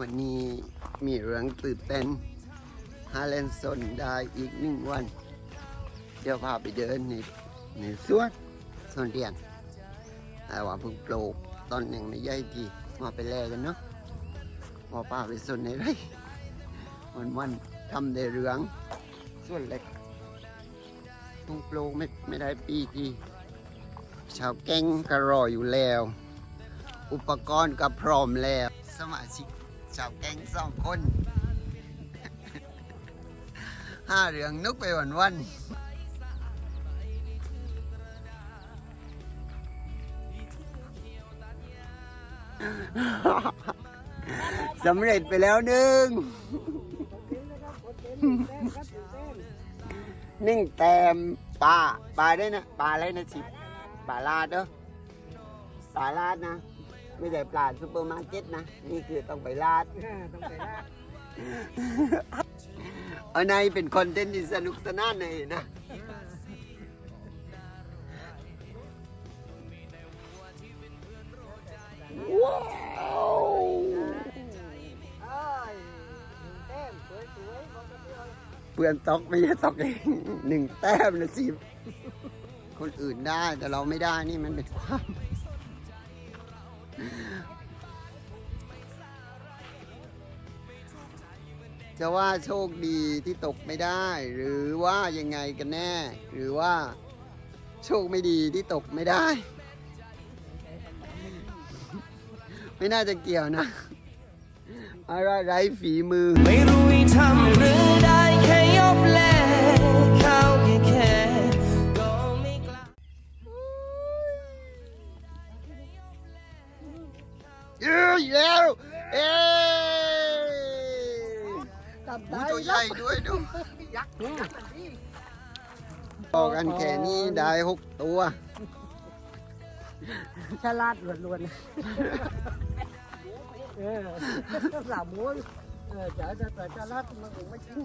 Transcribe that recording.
วันนี้มีเรื่องตื่นเต้นฮาเลนสนได้อีกหนึ่งวัน เดี๋ยวพาไปเดินในในสวนสวนเรียนแต่ว่าเพิ่งปลูกตอนยังไม่ใหญ่ทีมาไปแลกันเนาะมาป่าไปสวนในไรวันวันทำได้เรื่องส่วนเล็กเพิ่งปลูกไม่ไม่ได้ปีทีชาวแก๊งก็รออยู่แล้ว อุปกรณ์ก็พร้อมแล้ว สมาชิก ชาวแก๊งสองคน ห้าเรื่องนึกไปวันวันสำเร็จไปแล้วหนึ่งนึ่งแตมปลาปลาได้นะปลาอะไรนะชิปลาลาดเด้อปลาลาดนะ ไม่ใช่ปลาซูเปอร์มาร์เก็ตนะ นี่คือต้องไปลาด ต้องไปลาดเอาในเป็นคอนเทนต์ที่สนุกสนานเลยนะว้าวเอ้ยแต้มสวยๆบอกกันเดียวเพื่อนตอกไม่ใช่ตอกเองหนึ่งแต้มนะสิคนอื่นได้แต่เราไม่ได้นี่มันเป็นความ จะว่าโชคดีที่ตกไม่ได้ หรือว่ายังไงกันแน่ หรือว่าโชคไม่ดีที่ตกไม่ได้ ไม่น่าจะเกี่ยวนะอะไรไร้ฝีมือ ไม่รู้ให้ทำหรือได้แค่ยบแลเข้าแค่แค่ก็ไม่กล้าเย้อีกแล้วเอ้ ทำหูได้ตัวใหญ่ด้วยดูยักษ์ยักษ์นี่พอกันแค่นี้ได้หกตัว ฉลาดล้วนๆเออสามม้วนเออจะจะจะฉลาดมันคงไม่จริง